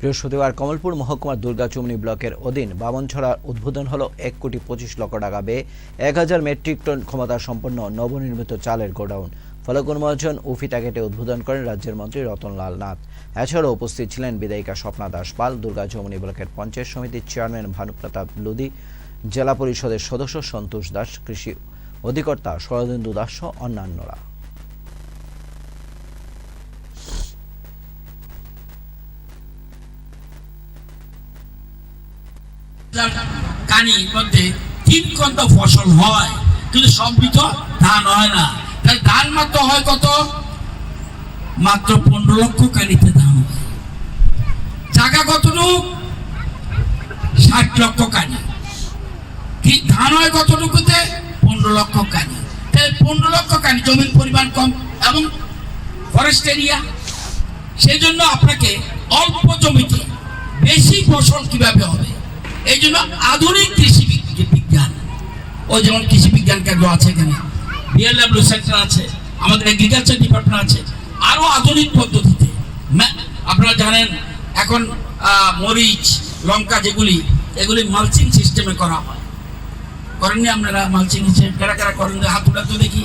বৃহস্পতিবার কমলপুর মহকুমার দুর্গাচুমনি ব্লকের অধীন বামনছড়ার উদ্বোধন হলো এক কোটি পঁচিশ লক্ষ টাকা ব্যয়ে এক হাজার মেট্রিক টন ক্ষমতা সম্পন্ন নবনির্মিত চালের গোডাউন। ফলক উন্মোচন ও ফিতা কেটে উদ্বোধন করেন রাজ্যের মন্ত্রী রতনলাল নাথ। এছাড়াও উপস্থিত ছিলেন বিধায়িকা স্বপ্না দাস পাল, দুর্গাচৌমনি ব্লকের পঞ্চায়েত সমিতির চেয়ারম্যান ভানুপ্রতাপ লুদি জেলা পরিষদের সদস্য সন্তোষ দাস, কৃষি অধিকর্তা শরদেন্দু দাস অন্যান্যরা। কানির মধ্যে তিন কত ফসল হয়, কিন্তু সমৃদ্ধ ধান হয় না। তাই ধান মাত্র হয় কত? মাত্র পনেরো লক্ষ কানিতে ধান জায়গা কতটুক? ষাট লক্ষ কানি। কি ধান হয় কতটুকুতে? পনেরো লক্ষ কানি। তাই পনেরো লক্ষ কানি জমির পরিমাণ কম। এবং ফরেস্ট এরিয়া সেই জন্য আপনাকে অল্প জমিতে বেশি ফসল কীভাবে হবে? এই জন্য আধুনিক কৃষি বিজ্ঞান, ও যেমন কৃষি বিজ্ঞান কেন্দ্র আছে এখানে বিএলডব্লিউ সেন্টার আছে, আমাদের এগ্রিকালচার ডিপার্টমেন্ট আছে, আরও আধুনিক পদ্ধতিতে। আপনারা জানেন, এখন মরিচ, লঙ্কা যেগুলি, এগুলি মালচিং সিস্টেমে করা হয়। করেননি আপনারা মালচিং কারা কারা করেন? হাত উঠাতে দেখি।